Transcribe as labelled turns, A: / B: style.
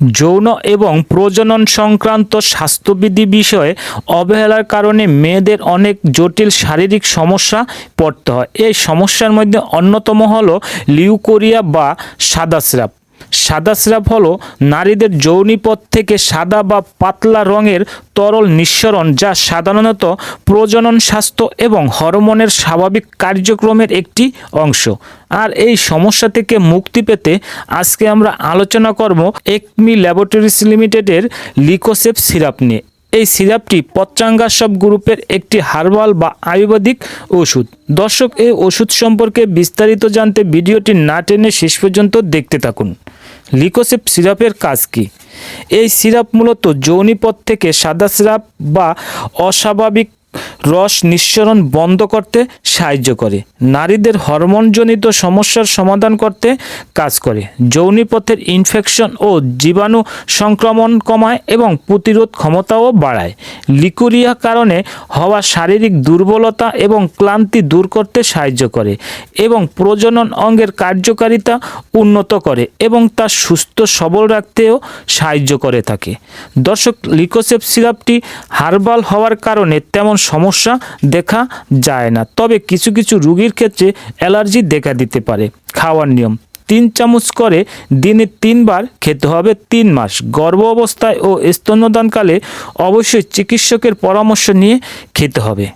A: যৌন এবং প্রজনন সংক্রান্ত স্বাস্থ্যবিধি বিষয়ে অবহেলার কারণে মেয়েদের অনেক জটিল শারীরিক সমস্যা পড়তে হয়। এই সমস্যার মধ্যে অন্যতম হলো লিউকোরিয়া বা সাদা স্রাব। সাদা স্রাব হল নারীদের যৌনিপথ থেকে সাদা বা পাতলা রঙের তরল নিঃসরণ, যা সাধারণত প্রজনন স্বাস্থ্য এবং হরমোনের স্বাভাবিক কার্যক্রমের একটি অংশ। আর এই সমস্যা থেকে মুক্তি পেতে আজকে আমরা আলোচনা করব একমি ল্যাবরেটরিজ লিমিটেডের লিকোসেপ সিরাপ নিয়ে। এই সিরাপটি পত্রাঙ্গাসব গ্রুপের একটি হার্বাল বা আয়ুর্বেদিক ওষুধ। দর্শক, এই ওষুধ সম্পর্কে বিস্তারিত জানতে ভিডিওটি না টেনে শেষ পর্যন্ত দেখতে থাকুন। লিকোসেপ সিরাপের কাজ কী? এই সিরাপ মূলত যৌনিপথ থেকে সাদা সিরাপ বা অস্বাভাবিক রস নিঃসরণ বন্ধ করতে সাহায্য করে। নারীদের হরমোনজনিত সমস্যার সমাধান করতে কাজ করে। যৌনিপথের ইনফেকশন ও জীবাণু সংক্রমণ কমায় এবং প্রতিরোধ ক্ষমতাও বাড়ায়। লিকুরিয়া কারণে হওয়া শারীরিক দুর্বলতা এবং ক্লান্তি দূর করতে সাহায্য করে এবং প্রজনন অঙ্গের কার্যকারিতা উন্নত করে এবং তা সুস্থ সবল রাখতেও সাহায্য করে থাকে। দর্শক লিকোসেপ সিরাপটি হার্বাল হওয়ার কারণে তেমন সমস্যা দেখা যায় না। তবে কিছু কিছু রোগীর ক্ষেত্রে অ্যালার্জি দেখা দিতে পারে। খাওয়ার নিয়ম, তিন চামচ করে দিনে তিনবার খেতে হবে তিন মাস। গর্ভ অবস্থায় ও স্তন্যদানকালে অবশ্যই চিকিৎসকের পরামর্শ নিয়ে খেতে হবে।